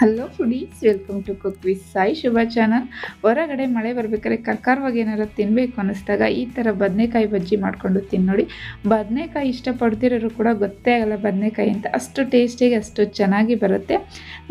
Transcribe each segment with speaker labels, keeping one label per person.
Speaker 1: Hello foodies welcome to cook with Sai Shubha channel ಹೊರಗಡೆ ಮಳೆ ಬರ್ಬೇಕಾದ್ರೆ ಕರ್ಕಾರವಾಗಿ ಏನಾರು ತಿನ್ನಬೇಕು ಅನ್ನಿಸ್ದಾಗ ಈ ಥರ ಬದನೆಕಾಯಿ ಬಜ್ಜಿ ಮಾಡಿಕೊಂಡು ತಿನ್ನೋಡಿ ಬದನೆಕಾಯಿ ಇಷ್ಟಪಡ್ತಿರೋರು ಕೂಡ ಗೊತ್ತೇ ಆಗಲ್ಲ ಬದನೆಕಾಯಿ ಅಂತ. ಅಷ್ಟು ಟೇಸ್ಟಿಗೆ ಅಷ್ಟು ಚೆನ್ನಾಗಿ ಬರುತ್ತೆ.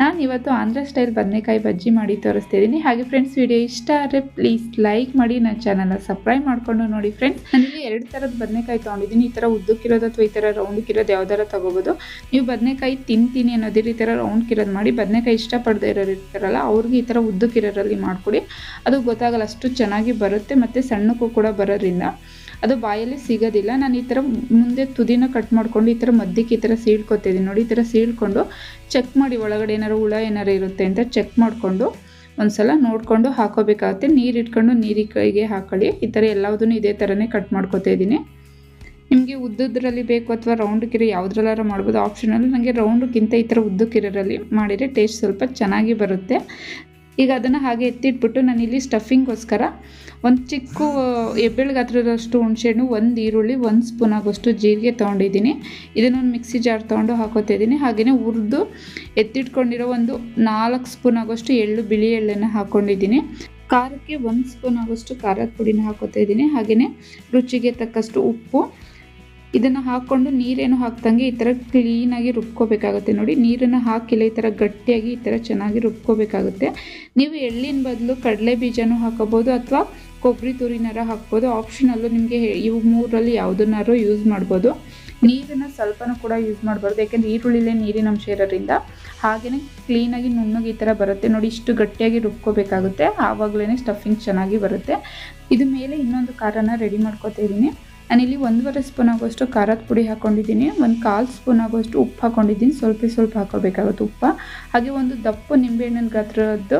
Speaker 1: ನಾನು ಇವತ್ತು ಆಂಧ್ರ ಸ್ಟೈಲ್ ಬದನೆಕಾಯಿ ಬಜ್ಜಿ ಮಾಡಿ ತೋರಿಸ್ತಿದ್ದೀನಿ. ಹಾಗೆ ಫ್ರೆಂಡ್ಸ್ ವಿಡಿಯೋ ಇಷ್ಟ ಆದರೆ ಪ್ಲೀಸ್ ಲೈಕ್ ಮಾಡಿ. ನನ್ನ ಚಾನಲ್ನ ಸಬ್ಸ್ಕ್ರೈಬ್ ಮಾಡಿಕೊಂಡು ನೋಡಿ ಫ್ರೆಂಡ್ಸ್ ನನಗೆ ಎರಡು ಥರದ ಬದನೆಕಾಯಿ ತೊಗೊಂಡಿದ್ದೀನಿ. ಈ ಥರ ಉದ್ದಕ್ಕಿರೋದು ಅಥವಾ ಈ ಥರ ರೌಂಡ್ಕಿರೋದು ಯಾವ್ದಾರ ತೊಗೋಬೋದು. ನೀವು ಬದನೆಕಾಯಿ ತಿಂತೀನಿ ಅನ್ನೋದಿಲ್ಲ ಈ ಥರ ರೌಂಡ್ಕಿರೋದು ಮಾಡಿ ಬದನೆಕಾಯಿ ಇಷ್ಟಪಡದೇ ಇರೋರು ಇರ್ತಾರಲ್ಲ, ಅವ್ರಿಗೆ ಈ ಥರ ಉದ್ದಕ್ಕಿರೋರಲ್ಲಿ ಮಾಡಿಕೊಡಿ. ಅದು ಗೊತ್ತಾಗಲ್ಲ, ಅಷ್ಟು ಚೆನ್ನಾಗಿ ಬರುತ್ತೆ ಮತ್ತು ಸಣ್ಣಕ್ಕೂ ಕೂಡ ಬರೋದ್ರಿಂದ. ಅದು ಬಾಯಲ್ಲಿ ಸಿಗೋದಿಲ್ಲ. ನಾನು ಈ ಥರ ಮುಂದೆ ತುದಿನ ಕಟ್ ಮಾಡ್ಕೊಂಡು ಈ ಥರ ಮಧ್ಯಕ್ಕೆ ಈ ಥರ ಸೀಳ್ಕೊತಿದ್ದೀನಿ. ನೋಡಿ, ಈ ಥರ ಸೀಳ್ಕೊಂಡು ಚೆಕ್ ಮಾಡಿ, ಒಳಗಡೆ ಏನಾರು ಹುಳ ಏನಾರು ಇರುತ್ತೆ ಅಂತ ಚೆಕ್ ಮಾಡಿಕೊಂಡು ಒಂದ್ಸಲ ನೋಡಿಕೊಂಡು ಹಾಕೋಬೇಕಾಗುತ್ತೆ. ನೀರು ಇಟ್ಕೊಂಡು ನೀರಿಗೆ ಕೈಗೆ ಹಾಕೊಳ್ಳಿ. ಈ ಥರ ಎಲ್ಲದನ್ನು ಇದೇ ಥರನೇ ಕಟ್ ಮಾಡ್ಕೊತಾ ಇದ್ದೀನಿ. ನಿಮಗೆ ಉದ್ದದ್ರಲ್ಲಿ ಬೇಕು ಅಥವಾ ರೌಂಡ್ ಕಿರೆ ಯಾವುದ್ರಲ್ಲಾರ ಮಾಡ್ಬೋದು. ಆಪ್ಷನಲ್ಲಿ ನನಗೆ ರೌಂಡ್ಗಿಂತ ಈ ಥರ ಉದ್ದಕ್ಕಿರೋರಲ್ಲಿ ಮಾಡಿದರೆ ಟೇಸ್ಟ್ ಸ್ವಲ್ಪ ಚೆನ್ನಾಗಿ ಬರುತ್ತೆ. ಈಗ ಅದನ್ನು ಹಾಗೆ ಎತ್ತಿಟ್ಬಿಟ್ಟು ನಾನಿಲ್ಲಿ ಸ್ಟಫಿಂಗ್ಗೋಸ್ಕರ ಒಂದು ಚಿಕ್ಕ ಎಬ್ಬೆಳ್ಗೆ ಹತ್ರದಷ್ಟು ಹುಣಸೆಹಣ್ಣು, ಒಂದು ಈರುಳ್ಳಿ, ಒಂದು ಸ್ಪೂನ್ ಆಗೋಷ್ಟು ಜೀರಿಗೆ ತೊಗೊಂಡಿದ್ದೀನಿ. ಇದನ್ನೊಂದು ಮಿಕ್ಸಿ ಜಾರ್ ತೊಗೊಂಡು ಹಾಕೋತಿದ್ದೀನಿ ಹಾಗೆಯೇ ಹುರಿದು ಎತ್ತಿಟ್ಕೊಂಡಿರೋ ಒಂದು ನಾಲ್ಕು ಸ್ಪೂನ್ ಆಗೋಷ್ಟು ಎಳ್ಳು, ಬಿಳಿ ಎಳ್ಳನ್ನು ಹಾಕ್ಕೊಂಡಿದ್ದೀನಿ ಖಾರಕ್ಕೆ ಒಂದು ಸ್ಪೂನ್ ಆಗೋಷ್ಟು ಖಾರದ ಪುಡಿನ ಹಾಕೋತಾ ಇದ್ದೀನಿ. ಹಾಗೆಯೇ ರುಚಿಗೆ ತಕ್ಕಷ್ಟು ಉಪ್ಪು ಇದನ್ನು ಹಾಕ್ಕೊಂಡು ನೀರೇನು ಹಾಕ್ದಂಗೆ ಈ ಥರ ಕ್ಲೀನಾಗಿ ರುಬ್ಕೋಬೇಕಾಗುತ್ತೆ ನೋಡಿ. ನೀರನ್ನು ಹಾಕಿಲ್ಲ, ಈ ಥರ ಗಟ್ಟಿಯಾಗಿ, ಈ ಥರ ಚೆನ್ನಾಗಿ ರುಬ್ಕೋಬೇಕಾಗುತ್ತೆ. ನೀವು ಎಳ್ಳಿನ ಬದಲು ಕಡಲೆ ಬೀಜನೂ ಹಾಕೋಬೋದು ಅಥವಾ ಕೊಬ್ಬರಿ ತುರಿನಾರ ಹಾಕ್ಬೋದು. ಆಪ್ಷನಲ್ಲು ನಿಮಗೆ ಇವು ಮೂರಲ್ಲಿ ಯಾವುದನ್ನಾರು ಯೂಸ್ ಮಾಡ್ಬೋದು. ನೀರನ್ನು ಸ್ವಲ್ಪನೂ ಕೂಡ ಯೂಸ್ ಮಾಡಬಾರ್ದು. ಯಾಕೆಂದರೆ ಈರುಳ್ಳಿಲೇ ನೀರಿನ ಅಂಶ ಇರೋದ್ರಿಂದ. ಹಾಗೆಯೇ ಕ್ಲೀನಾಗಿ ನುಣ್ಣಗೆ ಈ ಥರ ಬರುತ್ತೆ ನೋಡಿ. ಇಷ್ಟು ಗಟ್ಟಿಯಾಗಿ ರುಬ್ಕೋಬೇಕಾಗುತ್ತೆ. ಆವಾಗಲೇ ಸ್ಟಫಿಂಗ್ ಚೆನ್ನಾಗಿ ಬರುತ್ತೆ. ಇದು ಮೇಲೆ ಇನ್ನೊಂದು ಖಾರನ ರೆಡಿ ಮಾಡ್ಕೋತಾ ನಾನಿಲ್ಲಿ ಒಂದೂವರೆ ಸ್ಪೂನ್ ಆಗೋಷ್ಟು ಖಾರದ ಪುಡಿ ಹಾಕ್ಕೊಂಡಿದ್ದೀನಿ ಒಂದು ಕಾಲು ಸ್ಪೂನ್ ಆಗೋಷ್ಟು ಉಪ್ಪು ಹಾಕ್ಕೊಂಡಿದ್ದೀನಿ ಸ್ವಲ್ಪ ಸ್ವಲ್ಪ ಹಾಕೋಬೇಕಾಗುತ್ತೆ ಉಪ್ಪು. ಹಾಗೆ ಒಂದು ದಪ್ಪ ನಿಂಬೆಹಣ್ಣಿನ ಗಾತ್ರದ್ದು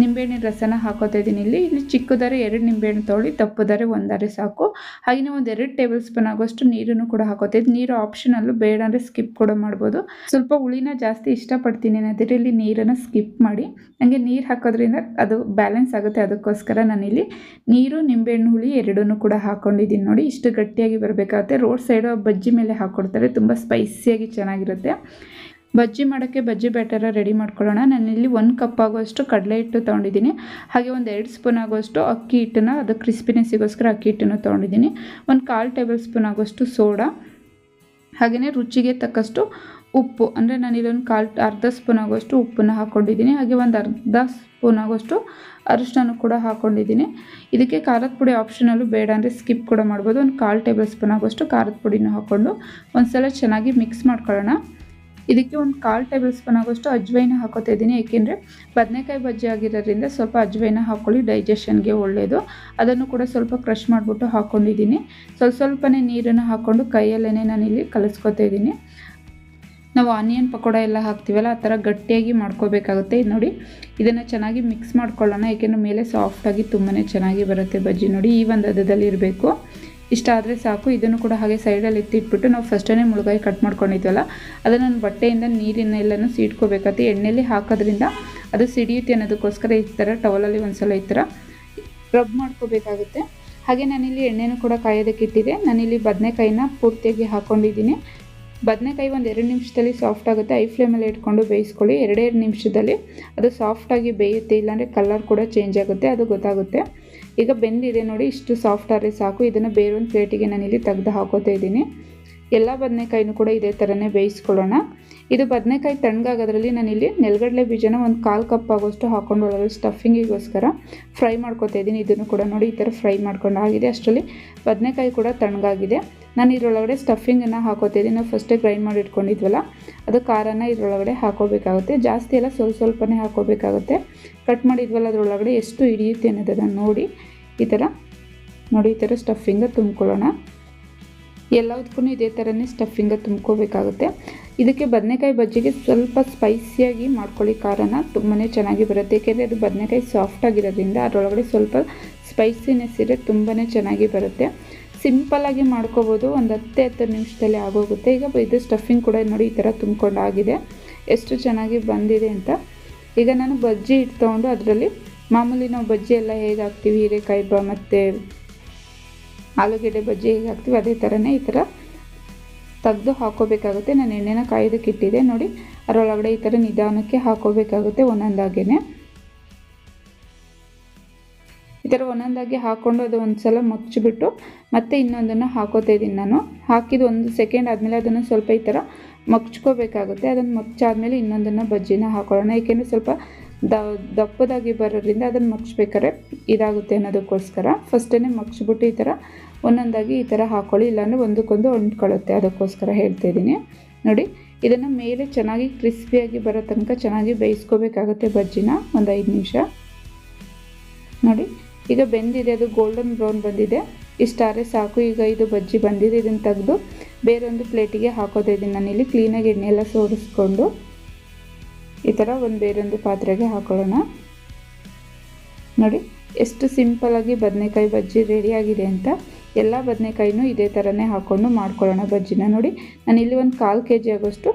Speaker 1: ನಿಂಬೆಹಣ್ಣಿನ ರಸನ ಹಾಕೋತಾ ಇದ್ದೀನಿ. ಇಲ್ಲಿ ಇಲ್ಲಿ ಚಿಕ್ಕದಾರೆ ಎರಡು ನಿಂಬೆಹಣ್ಣು ತೊಗೊಳ್ಳಿ ದಪ್ಪದಾರೆ ಒಂದಾರೆ ಸಾಕು. ಹಾಗೆಯೇ ಒಂದು ಎರಡು ಟೇಬಲ್ ಸ್ಪೂನ್ ಆಗೋಷ್ಟು ನೀರನ್ನು ಕೂಡ ಹಾಕೋತಾ ಇದ್ದು ನೀರು ಆಪ್ಷನಲ್ಲೂ ಬೇಡ ಅಂದರೆ ಸ್ಕಿಪ್ ಕೂಡ ಮಾಡ್ಬೋದು. ಸ್ವಲ್ಪ ಹುಳಿನ ಜಾಸ್ತಿ ಇಷ್ಟಪಡ್ತೀನಿ ಅನ್ನೋದಿದ್ರೆ ಇಲ್ಲಿ ನೀರನ್ನು ಸ್ಕಿಪ್ ಮಾಡಿ. ನನಗೆ ನೀರು ಹಾಕೋದ್ರಿಂದ ಅದು ಬ್ಯಾಲೆನ್ಸ್ ಆಗುತ್ತೆ, ಅದಕ್ಕೋಸ್ಕರ ನಾನಿಲ್ಲಿ ನೀರು, ನಿಂಬೆಹಣ್ಣು, ಹುಳಿ ಎರಡನ್ನೂ ಕೂಡ ಹಾಕ್ಕೊಂಡಿದ್ದೀನಿ ನೋಡಿ. ಇಷ್ಟು ಗಟ್ಟಿಯಾಗಿ ಬರಬೇಕಾಗುತ್ತೆ. ರೋಡ್ ಸೈಡು ಬಜ್ಜಿ ಮೇಲೆ ಹಾಕ್ಕೊಡ್ತಾರೆ ತುಂಬ ಸ್ಪೈಸಿಯಾಗಿ ಚೆನ್ನಾಗಿರುತ್ತೆ. ಬಜ್ಜಿ ಮಾಡೋಕ್ಕೆ ಬಜ್ಜಿ ಬ್ಯಾಟರ ರೆಡಿ ಮಾಡ್ಕೊಳ್ಳೋಣ. ನಾನಿಲ್ಲಿ ಒಂದು ಕಪ್ ಆಗುವಷ್ಟು ಕಡಲೆ ಹಿಟ್ಟು ತೊಗೊಂಡಿದ್ದೀನಿ. ಹಾಗೆ ಒಂದು ಎರಡು ಸ್ಪೂನ್ ಆಗುವಷ್ಟು ಅಕ್ಕಿ ಹಿಟ್ಟನ್ನು, ಅದು ಕ್ರಿಸ್ಪಿನೆಸ್ಸಿಗೋಸ್ಕರ ಅಕ್ಕಿ ಹಿಟ್ಟನ್ನು ತೊಗೊಂಡಿದ್ದೀನಿ. ಒಂದು ಕಾಲು ಟೇಬಲ್ ಸ್ಪೂನ್ ಆಗುವಷ್ಟು ಸೋಡಾ. ಹಾಗೆಯೇ ರುಚಿಗೆ ತಕ್ಕಷ್ಟು ಉಪ್ಪು. ಅಂದರೆ ನಾನು ಇಲ್ಲೊಂದು ಕಾಲು, ಅರ್ಧ ಸ್ಪೂನ್ ಆಗುವಷ್ಟು ಉಪ್ಪನ್ನು ಹಾಕ್ಕೊಂಡಿದ್ದೀನಿ ಹಾಗೆ ಒಂದು ಅರ್ಧ ಸ್ಪೂನ್ ಆಗುವಷ್ಟು ಅರಿಶಿನ ಕೂಡ ಹಾಕ್ಕೊಂಡಿದ್ದೀನಿ ಇದಕ್ಕೆ ಖಾರದ ಪುಡಿ ಆಪ್ಷನಲ್ಲೂ ಬೇಡ ಅಂದರೆ ಸ್ಕಿಪ್ ಕೂಡ ಮಾಡ್ಬೋದು. ಒಂದು ಕಾಲು ಟೇಬಲ್ ಸ್ಪೂನ್ ಆಗುವಷ್ಟು ಖಾರದ ಪುಡಿನ ಹಾಕ್ಕೊಂಡು ಒಂದು ಸಲ ಚೆನ್ನಾಗಿ ಮಿಕ್ಸ್ ಮಾಡ್ಕೊಳ್ಳೋಣ. ಇದಕ್ಕೆ ಒಂದು ಕಾಲು ಟೇಬಲ್ ಸ್ಪೂನ್ ಆಗೋಷ್ಟು ಅಜ್ವೈನ ಹಾಕೋತಾ ಇದ್ದೀನಿ. ಏಕೆಂದರೆ ಬದನೆಕಾಯಿ ಬಜ್ಜಿ ಆಗಿರೋದ್ರಿಂದ ಸ್ವಲ್ಪ ಅಜ್ವೈನ ಹಾಕ್ಕೊಳ್ಳಿ ಡೈಜೆಷನ್ಗೆ ಒಳ್ಳೆಯದು ಅದನ್ನು ಕೂಡ ಸ್ವಲ್ಪ ಕ್ರಷ್ ಮಾಡಿಬಿಟ್ಟು ಹಾಕ್ಕೊಂಡಿದ್ದೀನಿ ಸ್ವಲ್ಪ ಸ್ವಲ್ಪನೇ ನೀರನ್ನು ಹಾಕ್ಕೊಂಡು ಕೈಯಲ್ಲೇ ನಾನಿಲ್ಲಿ ಕಲಿಸ್ಕೊತಾ ಇದ್ದೀನಿ. ನಾವು ಆನಿಯನ್ ಪಕೋಡ ಎಲ್ಲ ಹಾಕ್ತೀವಲ್ಲ, ಆ ಥರ ಗಟ್ಟಿಯಾಗಿ ಮಾಡ್ಕೋಬೇಕಾಗುತ್ತೆ. ಇದು ನೋಡಿ, ಇದನ್ನು ಚೆನ್ನಾಗಿ ಮಿಕ್ಸ್ ಮಾಡ್ಕೊಳ್ಳೋಣ. ಏಕೆಂದರೆ ಮೇಲೆ ಸಾಫ್ಟಾಗಿ ತುಂಬಾ ಚೆನ್ನಾಗಿ ಬರುತ್ತೆ ಬಜ್ಜಿ ನೋಡಿ, ಈ ಒಂದು ಹದದಲ್ಲಿ ಇರಬೇಕು. ಇಷ್ಟ ಆದರೆ ಸಾಕು. ಇದನ್ನು ಕೂಡ ಹಾಗೆ ಸೈಡಲ್ಲಿ ಎತ್ತಿಟ್ಬಿಟ್ಟು ನಾವು ಫಸ್ಟೇ ಮುಳುಗಾಯಿ ಕಟ್ ಮಾಡ್ಕೊಂಡಿದ್ವಲ್ಲ, ಅದನ್ನು ಬಟ್ಟೆಯಿಂದ ಬಟ್ಟೆಯಿಂದ ನೀರಿನೆಲ್ಲನೂ ಸೀಡ್ಕೋಬೇಕಾಗುತ್ತೆ ಎಣ್ಣೆಯಲ್ಲಿ ಹಾಕೋದ್ರಿಂದ ಅದು ಸಿಡಿಯುತ್ತೆ ಅನ್ನೋದಕ್ಕೋಸ್ಕರ ಈ ಥರ ಟವಲಲ್ಲಿ ಒಂದು ಸಲ ಈ ಥರ ರಬ್ ಮಾಡ್ಕೋಬೇಕಾಗುತ್ತೆ. ಹಾಗೆ ನಾನಿಲ್ಲಿ ಎಣ್ಣೆನೂ ಕೂಡ ಕಾಯೋದಕ್ಕೆ ಇಟ್ಟಿದೆ. ನಾನಿಲ್ಲಿ ಬದನೆಕಾಯಿನ ಪೂರ್ತಿಯಾಗಿ ಹಾಕ್ಕೊಂಡಿದ್ದೀನಿ ಬದನೆಕಾಯಿ ಒಂದು ಎರಡು ನಿಮಿಷದಲ್ಲಿ ಸಾಫ್ಟ್ ಆಗುತ್ತೆ. ಐ ಫ್ಲೇಮಲ್ಲಿ ಇಟ್ಕೊಂಡು ಬೇಯಿಸ್ಕೊಳ್ಳಿ. ಎರಡೆರಡು ನಿಮಿಷದಲ್ಲಿ ಅದು ಸಾಫ್ಟಾಗಿ ಬೇಯುತ್ತೆ, ಇಲ್ಲಾಂದರೆ ಕಲರ್ ಕೂಡ ಚೇಂಜ್ ಆಗುತ್ತೆ. ಅದು ಗೊತ್ತಾಗುತ್ತೆ. ಈಗ ಬೆಂದಿದೆ ನೋಡಿ, ಇಷ್ಟು ಸಾಫ್ಟ್ ಆದರೆ ಸಾಕು. ಇದನ್ನು ಬೇರೊಂದು ಪ್ಲೇಟಿಗೆ ಇಲ್ಲಿ ತೆಗೆದು ಹಾಕೋತಾ ಇದ್ದೀನಿ. ಎಲ್ಲ ಬದನೆಕಾಯಿನೂ ಕೂಡ ಇದೇ ಥರನೇ ಬೇಯಿಸ್ಕೊಳ್ಳೋಣ. ಇದು ಬದನೆಕಾಯಿ ತಣ್ಣಗಾಗೋದ್ರಲ್ಲಿ ನಾನಿಲ್ಲಿ ನೆಲಗಡಲೆ ಬೀಜನ ಒಂದು ಕಾಲು ಕಪ್ ಆಗೋಷ್ಟು ಹಾಕೊಂಡು ಒಳಗೆ ಸ್ಟಫಿಂಗಿಗೋಸ್ಕರ ಫ್ರೈ ಮಾಡ್ಕೊತಾ ಇದ್ದೀನಿ. ಇದನ್ನು ಕೂಡ ನೋಡಿ, ಈ ಥರ ಫ್ರೈ ಮಾಡ್ಕೊಂಡು ಆಗಿದೆ. ಅಷ್ಟರಲ್ಲಿ ಬದನೆಕಾಯಿ ಕೂಡ ತಣ್ಣಗಾಗಿದೆ. ನಾನು ಇದರೊಳಗಡೆ ಸ್ಟಫಿಂಗನ್ನು ಹಾಕೋತಿದ್ದೀನಿ ನಾವು ಫಸ್ಟೇ ಗ್ರೈಂಡ್ ಮಾಡಿ ಇಟ್ಕೊಂಡಿದ್ವಲ್ಲ, ಅದು ಖಾರನ ಇದರೊಳಗಡೆ ಹಾಕೋಬೇಕಾಗುತ್ತೆ. ಜಾಸ್ತಿ ಎಲ್ಲ ಸ್ವಲ್ಪ ಸ್ವಲ್ಪನೇ ಹಾಕೋಬೇಕಾಗುತ್ತೆ. ಕಟ್ ಮಾಡಿದ್ವಲ್ಲ, ಅದರೊಳಗಡೆ ಎಷ್ಟು ಹಿಡಿಯುತ್ತೆ ಅನ್ನೋದನ್ನು ನೋಡಿ. ಈ ಥರ ನೋಡಿ, ಈ ಥರ ಸ್ಟಫಿಂಗ ತುಂಬ್ಕೊಳ್ಳೋಣ. ಎಲ್ಲದಕ್ಕೂ ಇದೇ ಥರನೇ ಸ್ಟಫಿಂಗ ತುಂಬ್ಕೋಬೇಕಾಗುತ್ತೆ. ಇದಕ್ಕೆ ಬದನೆಕಾಯಿ ಬಜ್ಜಿಗೆ ಸ್ವಲ್ಪ ಸ್ಪೈಸಿಯಾಗಿ ಮಾಡ್ಕೊಳ್ಳಿ. ಖಾರನ ತುಂಬಾ ಚೆನ್ನಾಗಿ ಬರುತ್ತೆ. ಏಕೆಂದರೆ ಅದು ಬದನೆಕಾಯಿ ಸಾಫ್ಟಾಗಿರೋದ್ರಿಂದ ಅದರೊಳಗಡೆ ಸ್ವಲ್ಪ ಸ್ಪೈಸಿನೆಸ್ ಇದೆ ತುಂಬಾ ಚೆನ್ನಾಗಿ ಬರುತ್ತೆ. ಸಿಂಪಲ್ಲಾಗಿ ಮಾಡ್ಕೋಬೋದು. ಒಂದು ಹತ್ತು ಹತ್ತು ನಿಮಿಷದಲ್ಲಿ ಆಗೋಗುತ್ತೆ. ಈಗ ಇದು ಸ್ಟಫಿಂಗ್ ಕೂಡ ನೋಡಿ, ಈ ಥರ ತುಂಬ್ಕೊಂಡಾಗಿದೆ. ಎಷ್ಟು ಚೆನ್ನಾಗಿ ಬಂದಿದೆ ಅಂತ. ಈಗ ನಾನು ಬಜ್ಜಿ ಇಟ್ಟು ತೊಗೊಂಡು ಅದರಲ್ಲಿ ಮಾಮೂಲಿ ನಾವು ಬಜ್ಜಿ ಎಲ್ಲ ಹೇಗೆ ಹಾಕ್ತೀವಿ, ಹೀರೆಕಾಯಿ ಬ ಮತ್ತು ಆಲೂಗೆಡ್ಡೆ ಬಜ್ಜಿ ಹೇಗೆ ಹಾಕ್ತೀವಿ, ಅದೇ ಥರನೇ ಈ ಥರ ತೆಗೆದು ಹಾಕೋಬೇಕಾಗುತ್ತೆ ನಾನು ಎಣ್ಣೆನ ಕಾಯೋದಕ್ಕೆ ಇಟ್ಟಿದೆ ನೋಡಿ, ಅದರೊಳಗಡೆ ಈ ಥರ ನಿಧಾನಕ್ಕೆ ಹಾಕೋಬೇಕಾಗುತ್ತೆ ಒಂದೊಂದಾಗೇ ಈ ಥರ ಒಂದೊಂದಾಗಿ ಹಾಕ್ಕೊಂಡು ಅದು ಒಂದು ಸಲ ಮುಚ್ಚಿಬಿಟ್ಟು ಮತ್ತೆ ಇನ್ನೊಂದನ್ನು ಹಾಕೋತಾ ಇದ್ದೀನಿ ನಾನು. ಹಾಕಿದ ಒಂದು ಸೆಕೆಂಡ್ ಆದಮೇಲೆ ಅದನ್ನು ಸ್ವಲ್ಪ ಈ ಥರ ಮಗ್ಚ್ಕೋಬೇಕಾಗುತ್ತೆ ಅದನ್ನು ಮಗ್ಚಾದ್ಮೇಲೆ ಇನ್ನೊಂದನ್ನು ಬಜ್ಜಿನ ಹಾಕೊಳ್ಳೋಣ. ಏಕೆಂದರೆ ಸ್ವಲ್ಪ ದ ದಪ್ಪದಾಗಿ ಬರೋದ್ರಿಂದ ಅದನ್ನು ಮಗ್ಸ್ಬೇಕಾದ್ರೆ ಇದಾಗುತ್ತೆ ಅನ್ನೋದಕ್ಕೋಸ್ಕರ. ಫಸ್ಟೇ ಮಗ್ಸ್ಬಿಟ್ಟು ಈ ಥರ ಒಂದೊಂದಾಗಿ ಈ ಥರ ಹಾಕ್ಕೊಳ್ಳಿ ಇಲ್ಲಾಂದರೆ ಒಂದಕ್ಕೊಂದು ಅಂಟ್ಕೊಳ್ಳುತ್ತೆ. ಅದಕ್ಕೋಸ್ಕರ ಹೇಳ್ತಾ ಇದ್ದೀನಿ. ನೋಡಿ, ಇದನ್ನು ಮೇಲೆ ಚೆನ್ನಾಗಿ ಕ್ರಿಸ್ಪಿಯಾಗಿ ಬರೋ ತನಕ ಚೆನ್ನಾಗಿ ಬೇಯಿಸ್ಕೋಬೇಕಾಗುತ್ತೆ ಬಜ್ಜಿನ, ಒಂದು ಐದು ನಿಮಿಷ. ನೋಡಿ, ಈಗ ಬೆಂದಿದೆ, ಅದು ಗೋಲ್ಡನ್ ಬ್ರೌನ್ ಬಂದಿದೆ. ಇಷ್ಟಾರೆ ಸಾಕು, ಈಗ ಇದು ಬಜ್ಜಿ ಬಂದಿದೆ, ಇದನ್ನು ತೆಗೆದು ಬೇರೊಂದು ಪ್ಲೇಟಿಗೆ ಹಾಕೋದಿದ್ದೀನಿ ನಾನಿಲ್ಲಿ ಕ್ಲೀನಾಗಿ ಎಣ್ಣೆ ಎಲ್ಲ ಸೋಡಿಸ್ಕೊಂಡು ಈ ಥರ ಒಂದು ಬೇರೊಂದು ಪಾತ್ರೆಗೆ ಹಾಕೊಳ್ಳೋಣ. ನೋಡಿ, ಎಷ್ಟು ಸಿಂಪಲಾಗಿ ಬದನೆಕಾಯಿ ಬಜ್ಜಿ ರೆಡಿಯಾಗಿದೆ ಅಂತ ಎಲ್ಲ ಬದನೆಕಾಯಿನೂ ಇದೇ ಥರನೇ ಹಾಕ್ಕೊಂಡು ಮಾಡ್ಕೊಳ್ಳೋಣ ಬಜ್ಜಿನ. ನೋಡಿ, ನಾನು ಇಲ್ಲಿ ಒಂದು ಕಾಲು ಕೆ ಜಿ ಆಗೋಷ್ಟು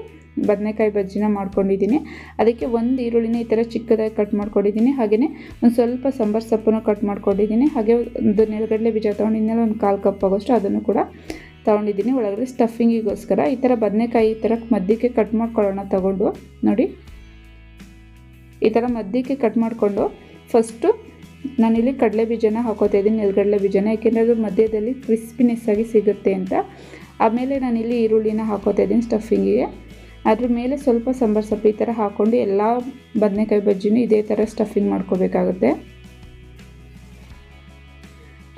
Speaker 1: ಬದನೆಕಾಯಿ ಬಜ್ಜಿನ ಮಾಡ್ಕೊಂಡಿದ್ದೀನಿ. ಅದಕ್ಕೆ ಒಂದು ಈರುಳ್ಳಿನ ಈ ಥರ ಚಿಕ್ಕದಾಗಿ ಕಟ್ ಮಾಡ್ಕೊಂಡಿದ್ದೀನಿ. ಹಾಗೆಯೇ ಒಂದು ಸ್ವಲ್ಪ ಸಾಂಬಾರು ಸೊಪ್ಪನ್ನು ಕಟ್ ಮಾಡ್ಕೊಂಡಿದ್ದೀನಿ. ಹಾಗೆ ಒಂದು ನೆಲಗಡಲೆ ಬೀಜ ತೊಗೊಂಡಿದ್ಮೇಲೆ ಒಂದು ಕಾಲು ಕಪ್ ಆಗೋಷ್ಟು ಅದನ್ನು ಕೂಡ ತೊಗೊಂಡಿದ್ದೀನಿ. ಒಳಗಡೆ ಸ್ಟಫಿಂಗಿಗೋಸ್ಕರ ಈ ಥರ ಬದನೆಕಾಯಿ ಈ ಥರ ಮಧ್ಯಕ್ಕೆ ಕಟ್ ಮಾಡ್ಕೊಳ್ಳೋಣ ತಗೊಂಡು. ನೋಡಿ ಈ ಥರ ಮಧ್ಯಕ್ಕೆ ಕಟ್ ಮಾಡಿಕೊಂಡು ಫಸ್ಟು ನಾನಿಲ್ಲಿ ಕಡಲೆ ಬೀಜನ ಹಾಕೋತಾ ಇದ್ದೀನಿ ನೆಲಗಡಲೆ ಬೀಜನ. ಯಾಕೆಂದರೆ ಅದು ಮಧ್ಯದಲ್ಲಿ ಕ್ರಿಸ್ಪಿನೆಸ್ ಆಗಿ ಸಿಗುತ್ತೆ ಅಂತ. ಆಮೇಲೆ ನಾನಿಲ್ಲಿ ಈರುಳ್ಳಿನ ಹಾಕೋತಾ ಇದ್ದೀನಿ ಸ್ಟಫಿಂಗಿಗೆ ಅದ್ರ ಮೇಲೆ ಸ್ವಲ್ಪ ಸಾಂಬಾರು ಸೊಪ್ಪು ಈ ಥರ ಹಾಕ್ಕೊಂಡು ಎಲ್ಲ ಬದನೆಕಾಯಿ ಬಜ್ಜಿನೂ ಇದೇ ಥರ ಸ್ಟಫಿಂಗ್ ಮಾಡ್ಕೋಬೇಕಾಗುತ್ತೆ.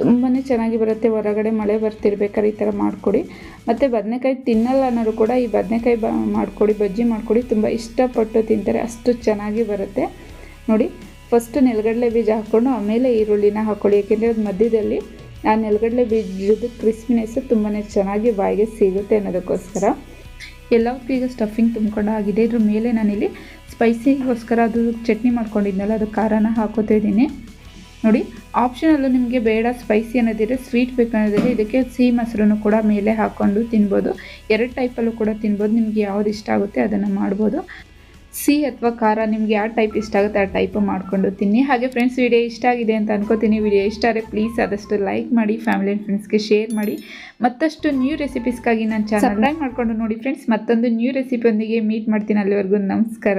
Speaker 1: ತುಂಬಾ ಚೆನ್ನಾಗಿ ಬರುತ್ತೆ, ಹೊರಗಡೆ ಮಳೆ ಬರ್ತಿರ್ಬೇಕಾದ್ರೆ ಈ ಥರ ಮಾಡಿಕೊಡಿ. ಮತ್ತು ಬದನೆಕಾಯಿ ತಿನ್ನಲ್ಲ ಅನ್ನೋರು ಕೂಡ ಈ ಬದನೆಕಾಯಿ ಬ, ಮಾಡಿಕೊಡಿ, ಬಜ್ಜಿ ಮಾಡಿಕೊಡಿ, ತುಂಬ ಇಷ್ಟಪಟ್ಟು ತಿಂತಾರೆ, ಅಷ್ಟು ಚೆನ್ನಾಗಿ ಬರುತ್ತೆ. ನೋಡಿ ಫಸ್ಟು ನೆಲಗಡಲೆ ಬೀಜ ಹಾಕ್ಕೊಂಡು ಆಮೇಲೆ ಈರುಳ್ಳಿನ ಹಾಕ್ಕೊಳ್ಳಿ ಯಾಕೆಂದರೆ ಅದು ಮಧ್ಯದಲ್ಲಿ ಆ ನೆಲಗಡಲೆ ಬೀಜದ ಕ್ರಿಸ್ಪಿನೆಸ್ಸು ತುಂಬಾ ಚೆನ್ನಾಗಿ ಬಾಯಿಗೆ ಸಿಗುತ್ತೆ ಅನ್ನೋದಕ್ಕೋಸ್ಕರ. ಎಲ್ಲವಕ್ಕೂ ಈಗ ಸ್ಟಫಿಂಗ್ ತುಂಬ್ಕೊಂಡು ಆಗಿದೆ, ಇದ್ರ ಮೇಲೆ ನಾನಿಲ್ಲಿ ಸ್ಪೈಸಿಗೋಸ್ಕರ ಅದು ಚಟ್ನಿ ಮಾಡ್ಕೊಂಡಿದ್ನಲ್ಲ, ಅದು ಖಾರನ ಹಾಕೋತಾ ಇದ್ದೀನಿ. ನೋಡಿ ಆಪ್ಷನಲ್ಲೂ ನಿಮಗೆ ಬೇಡ ಸ್ಪೈಸಿ ಅನ್ನೋದಿದ್ರೆ ಸ್ವೀಟ್ ಬೇಕನ್ನೋದಿದ್ರೆ ಇದಕ್ಕೆ ಸಿಹಿ ಮೊಸರನ್ನು ಕೂಡ ಮೇಲೆ ಹಾಕ್ಕೊಂಡು ತಿನ್ಬೋದು. ಎರಡು ಟೈಪಲ್ಲೂ ಕೂಡ ತಿನ್ಬೋದು ನಿಮಗೆ ಯಾವ್ದು ಇಷ್ಟ ಆಗುತ್ತೆ ಅದನ್ನು ಮಾಡ್ಬೋದು. ಸಿಹಿ ಅಥವಾ ಖಾರ ನಿಮ್ಗೆ ಯಾವ ಟೈಪ್ ಇಷ್ಟ ಆಗುತ್ತೆ ಆ ಟೈಪ್ ಮಾಡ್ಕೊಂಡು ತಿನ್ನಿ. ಹಾಗೆ ಫ್ರೆಂಡ್ಸ್ ವಿಡಿಯೋ ಇಷ್ಟ ಆಗಿದೆ ಅಂತ ಅನ್ಕೋತೀನಿ. ವಿಡಿಯೋ ಇಷ್ಟ ಆದರೆ ಪ್ಲೀಸ್ ಆದಷ್ಟು ಲೈಕ್ ಮಾಡಿ ಫ್ಯಾಮಿಲಿ ಆ್ಯಂಡ್ ಫ್ರೆಂಡ್ಸ್ಗೆ ಶೇರ್ ಮಾಡಿ. ಮತ್ತಷ್ಟು ನ್ಯೂ ರೆಸಿಪೀಸ್ಗಾಗಿ ನಾನು ಚಾನಲ್ ಮಾಡ್ಕೊಂಡು ನೋಡಿ ಫ್ರೆಂಡ್ಸ್ ಮತ್ತೊಂದು ನ್ಯೂ ರೆಸಿಪಿಯೊಂದಿಗೆ ಮೀಟ್ ಮಾಡ್ತೀನಿ ಅಲ್ಲಿವರೆಗೂ. ನಮಸ್ಕಾರ.